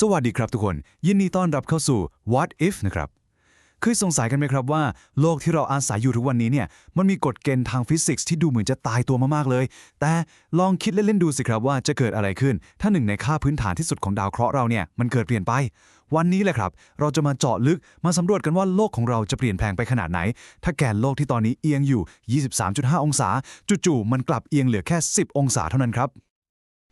สวัสดีครับทุกคน ยินดีต้อนรับเข้าสู่ What If นะครับเคยสงสัยกันไหมครับว่า โลกที่เราอาศัยอยู่ทุกวันนี้เนี่ยมันมีกฎเกณฑ์ทางฟิสิกส์ที่ดูเหมือนจะตายตัวมากๆเลย แต่ลองคิดเล่นๆดูสิครับว่าจะเกิดอะไรขึ้น ถ้าหนึ่งในค่าพื้นฐานที่สุดของดาวเคราะห์เราเนี่ยมันเกิดเปลี่ยนไป วันนี้แหละครับ เราจะมาเจาะลึกมาสำรวจกันว่าโลกของเราจะเปลี่ยนแปลงไปขนาดไหน ถ้าแกนโลกที่ตอนนี้เอียงอยู่ 23.5 องศาจู่ๆมันกลับเอียงเหลือแค่ 10 องศาเท่านั้นครับ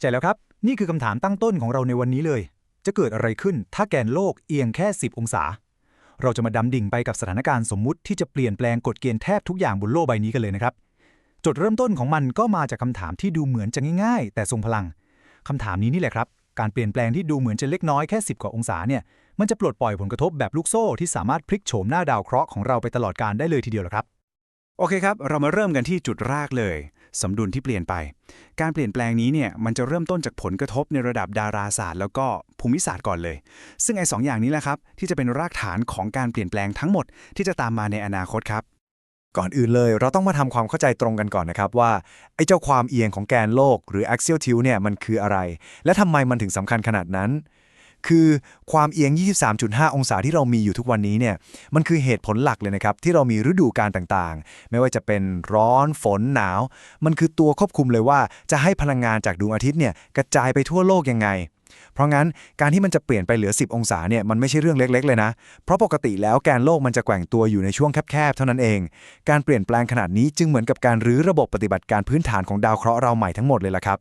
ใช่แล้วครับ นี่คือคำถามตั้งต้นของเราในวันนี้เลย จะเกิดอะไรขึ้นถ้าแกนโลกเอียงแค่ 10 องศา เราจะมาดำดิ่งไปกับสถานการณ์สมมุติที่จะเปลี่ยนแปลงกฎเกณฑ์แทบทุกอย่างบนโลกใบนี้กันเลยนะครับ จุดเริ่มต้นของมันก็มาจากคำถามที่ดูเหมือนจะง่าย ๆ แต่ทรงพลังคำถามนี้นี่แหละครับ การเปลี่ยนแปลงที่ดูเหมือนจะเล็กน้อยแค่ 10 กว่าองศาเนี่ย มันจะปลดปล่อยผลกระทบแบบลูกโซ่ที่สามารถพลิกโฉมหน้าดาวเคราะห์ของเราไปตลอดการได้เลยทีเดียวละครับ โอเคครับ เรามาเริ่มกันที่จุดแรกเลย สมดุลที่เปลี่ยนไป การเปลี่ยนแปลงนี้เนี่ยมันจะเริ่มต้นจากผลกระทบในระดับดาราศาสตร์ แล้วก็ภูมิศาสตร์ก่อนเลย ซึ่งไอ้สองอย่างนี้แหละครับ ที่จะเป็นรากฐานของการเปลี่ยนแปลงทั้งหมดที่จะตามมาในอนาคตครับ ก่อนอื่นเลย เราต้องมาทำความเข้าใจตรงกันก่อนนะครับว่าไอ้เจ้าความเอียงของแกนโลก หรือ axial tilt เนี่ยมันคืออะไร และทำไมมันถึงสำคัญขนาดนั้น คือความเอียง 23.5 องศาที่เรามีอยู่ทุกวันนี้เนี่ย มันคือเหตุผลหลักเลยนะครับ ที่เรามีฤดูกาลต่างๆ ไม่ว่าจะเป็นร้อนฝนหนาว มันคือตัวควบคุมเลยว่าจะให้พลังงานจากดวงอาทิตย์เนี่ยกระจายไปทั่วโลกยังไง เพราะงั้นการที่มันจะเปลี่ยนไปเหลือ 10 องศาเนี่ยมันไม่ใช่เรื่องเล็ก ๆ เลยนะ เพราะปกติแล้วแกนโลกมันจะแกว่งตัวอยู่ในช่วงแคบๆเท่านั้นเอง การเปลี่ยนแปลงขนาดนี้จึงเหมือนกับการรื้อระบบปฏิบัติการพื้นฐานของดาวเคราะห์เราใหม่ทั้งหมดเลยล่ะครับ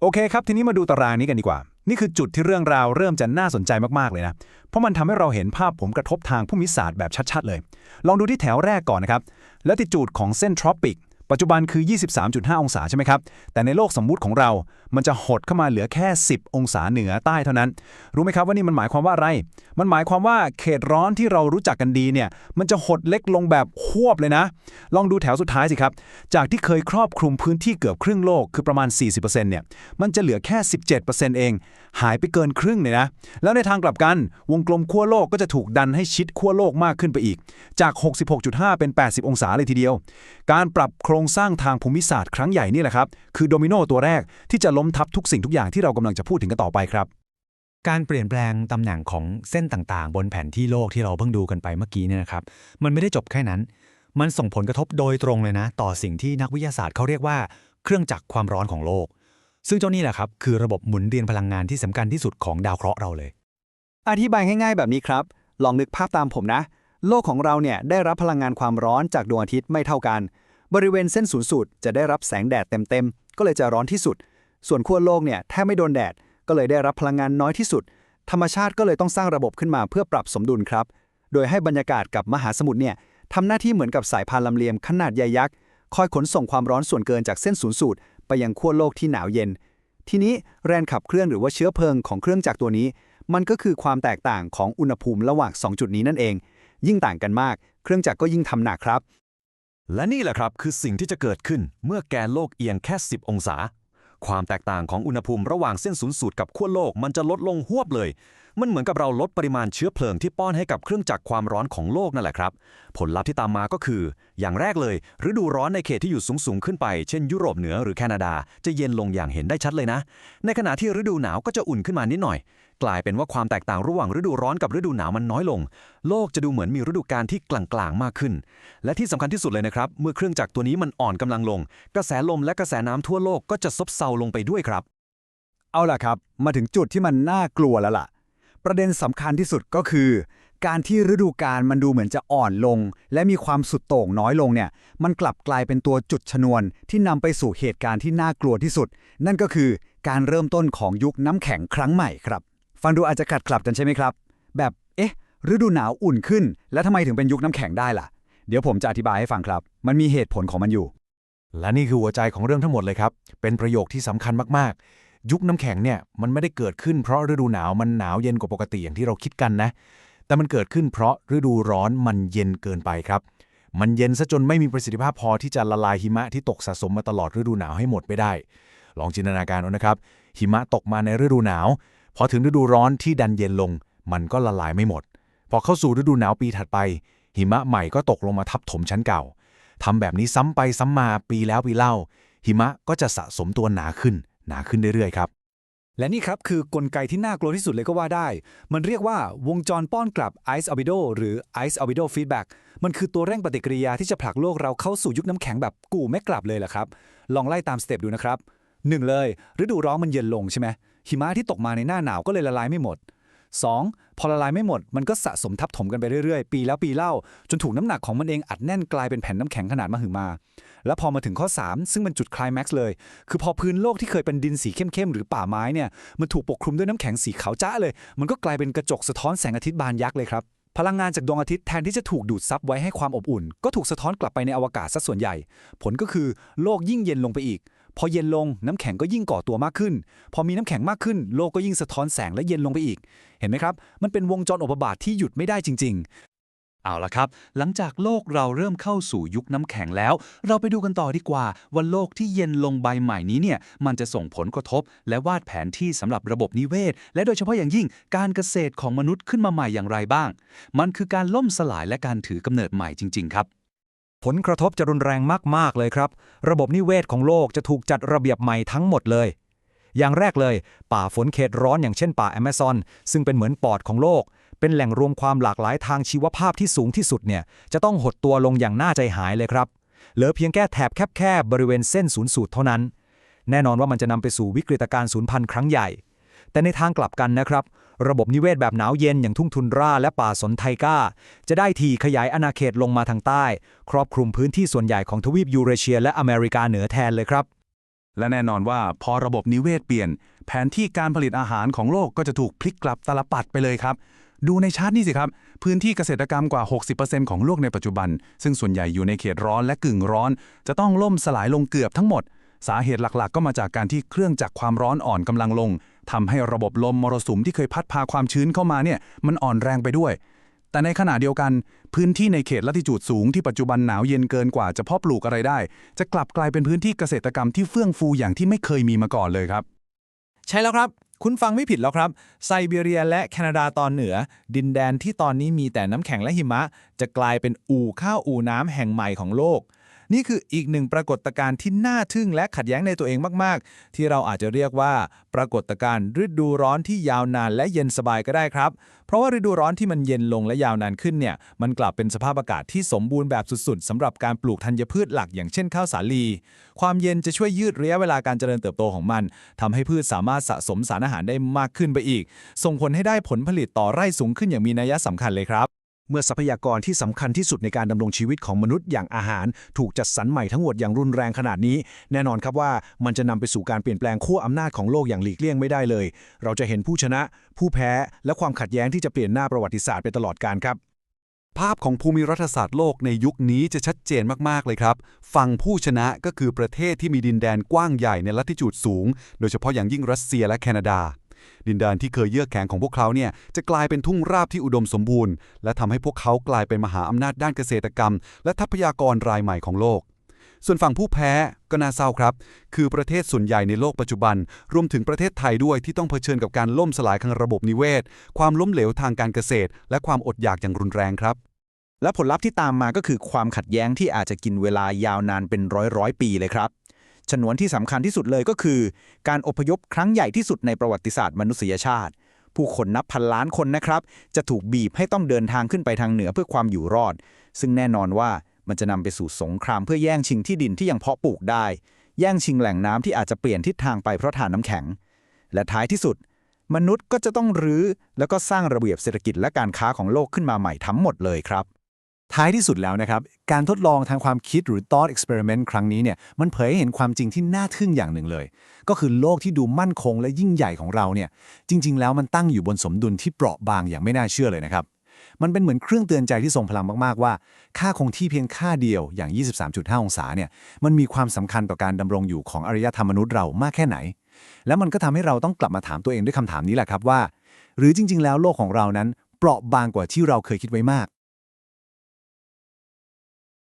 โอเคครับ ทีนี้มาดูตารางนี้กันดีกว่า นี่คือจุดที่เรื่องราวเริ่มจะน่าสนใจมาก ๆ เลยนะ เพราะมันทำให้เราเห็นภาพผมกระทบทางภูมิศาสตร์แบบชัด ๆ เลย ลองดูที่แถวแรกก่อนนะครับ และติจูดของเส้นทรอปิก ปัจจุบันคือ 23.5 องศาใช่ไหมครับ แต่ในโลกสมมุติของเรา มันจะหดเข้ามาเหลือแค่ 10 องศาเหนือใต้เท่านั้น รู้ไหมครับว่านี่มันหมายความว่าอะไร มันหมายความว่าเขตร้อนที่เรารู้จักกันดีเนี่ย มันจะหดเล็กลงแบบควบเลยนะ ลองดูแถวสุดท้ายสิครับ จากที่เคยครอบคลุมพื้นที่เกือบครึ่งโลกคือประมาณ 40%เนี่ย มันจะเหลือแค่ 17%เอง หายไปเกินครึ่งเลยนะ แล้วในทางกลับกัน วงกลมขั้วโลกก็จะถูกดันให้ชิดขั้วโลกมากขึ้นไปอีก จาก 66.5 เป็น 80 องศาเลยทีเดียว การปรับโครงสร้างทางภูมิศาสตร์ครั้งใหญ่นี่แหละครับ คือโดมิโนตัวแรกที่จะล้มทับทุกสิ่งทุกอย่างที่เรากำลังจะพูดถึงกันต่อไปครับการเปลี่ยนแปลงตำแหน่งของเส้นต่างๆ บนแผนที่โลกที่เราเพิ่งดูกันไปเมื่อกี้เนี่ยนะครับ มันไม่ได้จบแค่นั้น มันส่งผลกระทบโดยตรงเลยนะ ต่อสิ่งที่นักวิทยาศาสตร์เขาเรียกว่าเครื่องจักรความร้อนของโลก ซึ่งเจ้านี่แหละครับ คือระบบหมุนเวียนพลังงานที่สำคัญที่สุดของดาวเคราะห์เราเลย อธิบายง่ายๆ แบบนี้ครับ ลองนึกภาพตามผมนะ โลกของเราเนี่ยได้รับพลังงานความร้อนจากดวงอาทิตย์ไม่เท่ากัน บริเวณเส้นศูนย์สูตรจะได้รับแสงแดดเต็มๆ ก็เลยจะร้อนที่สุด ส่วนขั้วโลกเนี่ยแทบไม่โดนแดด ก็เลยได้รับพลังงานน้อยที่สุด ธรรมชาติก็เลยต้องสร้างระบบขึ้นมาเพื่อปรับสมดุลครับ โดยให้บรรยากาศกับมหาสมุทรเนี่ยทำหน้าที่เหมือนกับสายพานลำเลียงขนาดใหญ่ยักษ์ คอยขนส่งความร้อนส่วนเกินจากเส้นศูนย์สูตร ไปยังขั้วโลกที่หนาวเย็น ทีนี้แรงขับเคลื่อนหรือว่าเชื้อเพลิงของเครื่องจักรตัวนี้ มันก็คือความแตกต่างของอุณหภูมิระหว่าง 2 จุดนี้นั่นเอง ยิ่งต่างกันมาก เครื่องจักรก็ยิ่งทำหนักครับ และนี่แหละครับคือสิ่งที่จะเกิดขึ้นเมื่อแกนโลกเอียงแค่ 10 องศา ความแตกต่างของอุณหภูมิระหว่างเส้นศูนย์สูตรกับขั้วโลกมันจะลดลงหวบเลย มันเหมือนกับเราลดปริมาณเชื้อเพลิงที่ป้อนให้กับเครื่องจักรความร้อนของโลกนั่นแหละครับ ผลลัพธ์ที่ตามมาก็คือ อย่างแรกเลย ฤดูร้อนในเขตที่อยู่สูงสูงๆขึ้นไป เช่น ยุโรปเหนือหรือแคนาดา จะเย็นลงอย่างเห็นได้ชัดเลยนะ ในขณะที่ฤดูหนาวก็จะอุ่นขึ้นมานิดหน่อย กลายเป็นว่าความแตกต่างระหว่างฤดูร้อนกับฤดูหนาวมันน้อยลง โลกจะดูเหมือนมีฤดูกาลที่กลางๆมากขึ้น และที่สำคัญที่สุดเลยนะครับ เมื่อเครื่องจักรตัวนี้มันอ่อนกำลังลง กระแสลมและกระแสน้ำทั่วโลกก็จะซบเซาลงไปด้วยครับ เอาล่ะครับ มาถึงจุดที่มันน่ากลัวแล้วล่ะ ประเด็นสำคัญที่สุดก็คือการที่ฤดูกาลมันดูเหมือนจะอ่อนลง และมีความสุดโต่งน้อยลงเนี่ย มันกลับกลายเป็นตัวจุดชนวนที่นำไปสู่เหตุการณ์ที่น่ากลัวที่สุด นั่นก็คือการเริ่มต้นของยุคน้ำแข็งครั้งใหม่ครับ ฟังดูอาจจะขัดกลับกันใช่ไหมครับ แบบเอ๊ะ ฤดูหนาวอุ่นขึ้น แล้วทำไมถึงเป็นยุคน้ำแข็งได้ล่ะ เดี๋ยวผมจะอธิบายให้ฟังครับ มันมีเหตุผลของมันอยู่ และนี่คือหัวใจของเรื่องทั้งหมดเลยครับ เป็นประโยคที่สำคัญมากๆ ยุคน้ำแข็งเนี่ยมันไม่ได้เกิดขึ้นเพราะฤดูหนาวมันหนาวเย็นกว่าปกติอย่างที่เราคิดกันนะ แต่มันเกิดขึ้นเพราะฤดูร้อนมันเย็นเกินไปครับ มันเย็นซะจนไม่มีประสิทธิภาพพอที่จะละลายหิมะที่ตกสะสมมาตลอดฤดูหนาวให้หมดไปได้ ลองจินตนาการเอานะครับ หิมะตกมาในฤดูหนาว พอถึงฤดูร้อนที่ดันเย็นลง มันก็ละลายไม่หมด พอเข้าสู่ฤดูหนาวปีถัดไป หิมะใหม่ก็ตกลงมาทับถมชั้นเก่าทำแบบนี้ซ้ำไปซ้ำมาปีแล้วปีเล่า หิมะก็จะสะสมตัวหนาขึ้น หนาขึ้นเรื่อยๆครับ และนี่ครับคือกลไกที่น่ากลัวที่สุดเลยก็ว่าได้ มันเรียกว่าวงจรป้อนกลับ Ice Albedo หรือ Ice Albedo Feedback มันคือตัวเร่งปฏิกิริยาที่จะผลักโลกเราเข้าสู่ยุคน้ำแข็งแบบกู่ไม่กลับเลยล่ะครับ ลองไล่ตามสเต็ปดูนะครับ1เลย ฤดูร้อนมันเย็นลงใช่ไหม หิมะที่ตกมาในหน้าหนาวก็เลยละลายไม่หมด 2. พอละลายไม่หมด มันก็สะสมทับถมกันไปเรื่อยๆ ปีแล้วปีเล่า จนถูกน้ำหนักของมันเองอัดแน่นกลายเป็นแผ่นน้ำแข็งขนาดมหึมา แล้วพอมาถึงข้อ 3 ซึ่งเป็นจุดคลายแม็กซ์เลย คือพอพื้นโลกที่เคยเป็นดินสีเข้มๆ หรือป่าไม้เนี่ย มันถูกปกคลุมด้วยน้ำแข็งสีขาวจ้าเลย มันก็กลายเป็นกระจกสะท้อนแสงอาทิตย์บานยักษ์เลยครับ พลังงานจากดวงอาทิตย์แทนที่จะถูกดูดซับไว้ให้ความอบอุ่น ก็ถูกสะท้อนกลับไปในอวกาศซะส่วนใหญ่ ผลก็คือโลกยิ่งเย็นลงไปอีก พอเย็นลงน้ำแข็งก็ยิ่งก่อตัวมากขึ้น พอมีน้ำแข็งมากขึ้น โลกก็ยิ่งสะท้อนแสงและเย็นลงไปอีก เห็นไหมครับ มันเป็นวงจรอุบาทที่หยุดไม่ได้จริง ๆ เอาละครับ หลังจากโลกเราเริ่มเข้าสู่ยุคน้ำแข็งแล้ว เราไปดูกันต่อดีกว่าว่าโลกที่เย็นลงใบใหม่นี้เนี่ย มันจะส่งผลกระทบ และวาดแผนที่สำหรับระบบนิเวศ และโดยเฉพาะอย่างยิ่งการเกษตรของมนุษย์ขึ้นมาใหม่อย่างไรบ้าง มันคือการล่มสลายและการถือกำเนิดใหม่จริง ๆ ครับ ผลกระทบจะรุนแรงมาก ๆ เลยครับ ระบบนิเวศของโลกจะถูกจัดระเบียบใหม่ทั้งหมดเลย อย่างแรกเลย ป่าฝนเขตร้อนอย่างเช่นป่าแอมะซอน ซึ่งเป็นเหมือนปอดของโลก เป็นแหล่งรวมความหลากหลายทางชีวภาพที่สูงที่สุดเนี่ยจะต้องหดตัวลงอย่างน่าใจหายเลยครับ เหลือเพียงแค่แถบแคบๆบริเวณเส้นศูนย์สูตรเท่านั้น แน่นอนว่ามันจะนำไปสู่วิกฤตการณ์สูญพันธุ์ครั้งใหญ่ แต่ในทางกลับกันนะครับ ระบบนิเวศแบบหนาวเย็นอย่างทุ่งทุนราและป่าสนไทก้า จะได้ทีขยายอาณาเขตลงมาทางใต้ ครอบคลุมพื้นที่ส่วนใหญ่ของทวีปยูเรเชียและอเมริกาเหนือแทนเลยครับ และแน่นอนว่าพอระบบนิเวศเปลี่ยน แผนที่การผลิตอาหารของโลกก็จะถูกพลิกกลับตลปัดไปเลยครับดูในชาร์ตนี่สิครับ พื้นที่เกษตรกรรมกว่า 60%ของโลกในปัจจุบัน ซึ่งส่วนใหญ่อยู่ในเขตร้อนและกึ่งร้อน จะต้องล่มสลายลงเกือบทั้งหมด สาเหตุหลักๆ ก็มาจากการที่เครื่องจักรความร้อนอ่อนกำลังลง ทำให้ระบบลมมรสุมที่เคยพัดพาความชื้นเข้ามาเนี่ยมันอ่อนแรงไปด้วย แต่ในขณะเดียวกัน พื้นที่ในเขตลัติจูดสูงที่ปัจจุบันหนาวเย็นเกินกว่าจะเพาะปลูกอะไรได้ จะกลับกลายเป็นพื้นที่เกษตรกรรมที่เฟื่องฟูอย่างที่ไม่เคยมีมาก่อนเลยครับ ใช่แล้วครับ คุณฟังไม่ผิดแล้วครับ ไซบีเรียและแคนาดาตอนเหนือ ดินแดนที่ตอนนี้มีแต่น้ำแข็งและหิมะ จะกลายเป็นอู่ข้าวอู่น้ำแห่งใหม่ของโลก นี่คืออีกหนึ่งปรากฏการณ์ที่น่าทึ่งและขัดแย้งในตัวเองมาก ๆ ที่เราอาจจะเรียกว่า ปรากฏการณ์ฤดูร้อนที่ยาวนานและเย็นสบายก็ได้ครับ เพราะว่าฤดูร้อนที่มันเย็นลงและยาวนานขึ้นเนี่ยมันกลับเป็นสภาพอากาศที่สมบูรณ์แบบสุด ๆสำหรับการปลูกธัญพืชหลักอย่างเช่นข้าวสาลี ความเย็นจะช่วยยืดระยะเวลาการเจริญเติบโตของมันทำให้พืชสามารถสะสมสารอาหารได้มากขึ้นไปอีก ส่งผลให้ได้ผลผลิตต่อไร่สูงขึ้นอย่างมีนัยสำคัญเลยครับ เมื่อทรัพยากรที่สำคัญที่สุดในการดำรงชีวิตของมนุษย์อย่างอาหาร ถูกจัดสรรใหม่ทั้งหมดอย่างรุนแรงขนาดนี้ แน่นอนครับว่ามันจะนำไปสู่การเปลี่ยนแปลงขั้วอำนาจของโลกอย่างหลีกเลี่ยงไม่ได้เลย เราจะเห็นผู้ชนะ ผู้แพ้ และความขัดแย้งที่จะเปลี่ยนหน้าประวัติศาสตร์ไปตลอดกาลครับ ภาพของภูมิรัฐศาสตร์โลกในยุคนี้จะชัดเจนมากๆเลยครับฝั่งผู้ชนะก็คือประเทศที่มีดินแดนกว้างใหญ่ในลัติจูดสูง โดยเฉพาะอย่างยิ่งรัสเซียและแคนาดา ดินแดนที่เคยเยือกแข็งของพวกเขาเนี่ยจะกลายเป็นทุ่งราบที่อุดมสมบูรณ์ และทำให้พวกเขากลายเป็นมหาอำนาจด้านเกษตรกรรม และทรัพยากรรายใหม่ของโลก ส่วนฝั่งผู้แพ้ก็น่าเศร้าครับ คือประเทศส่วนใหญ่ในโลกปัจจุบัน รวมถึงประเทศไทยด้วยที่ต้องเผชิญกับการล่มสลายทางระบบนิเวศ ความล้มเหลวทางการเกษตร และความอดอยากอย่างรุนแรงครับและผลลัพธ์ที่ตามมาก็คือความขัดแย้งที่อาจจะกินเวลายาวนานเป็นร้อยร้อยปีเลยครับ ฉนวนที่สำคัญที่สุดเลยก็คือ การอพยพครั้งใหญ่ที่สุดในประวัติศาสตร์มนุษยชาติ ผู้คนนับพันล้านคนนะครับ จะถูกบีบให้ต้องเดินทางขึ้นไปทางเหนือเพื่อความอยู่รอด ซึ่งแน่นอนว่ามันจะนำไปสู่สงครามเพื่อแย่งชิงที่ดินที่ยังเพาะปลูกได้ แย่งชิงแหล่งน้ำที่อาจจะเปลี่ยนทิศทางไปเพราะฐานน้ำแข็ง และท้ายที่สุด มนุษย์ก็จะต้องรื้อแล้วก็สร้างระเบียบเศรษฐกิจและการค้าของโลกขึ้นมาใหม่ทั้งหมดเลยครับ ท้ายที่สุดแล้วนะครับ การทดลองทางความคิดหรือ thought experiment ครั้งนี้เนี่ยมันเผยให้เห็นความจริงที่น่าทึ่งอย่างหนึ่งเลย ก็คือโลกที่ดูมั่นคงและยิ่งใหญ่ของเราเนี่ยจริง ๆ แล้วมันตั้งอยู่บนสมดุลที่เปราะบางอย่างไม่น่าเชื่อเลยนะครับ มันเป็นเหมือนเครื่องเตือนใจที่ทรงพลังมากๆว่า ค่าคงที่เพียงค่าเดียวอย่าง 23.5 องศาเนี่ยมันมีความสำคัญต่อการดำรงอยู่ของอารยธรรมมนุษย์เรามากแค่ไหน แล้วมันก็ทำให้เราต้องกลับมาถามตัวเองด้วยคำถามนี้แหละครับว่า หรือจริง ๆ แล้วโลกของเรานั้นเปราะบางกว่าที่เราเคยคิดไว้มาก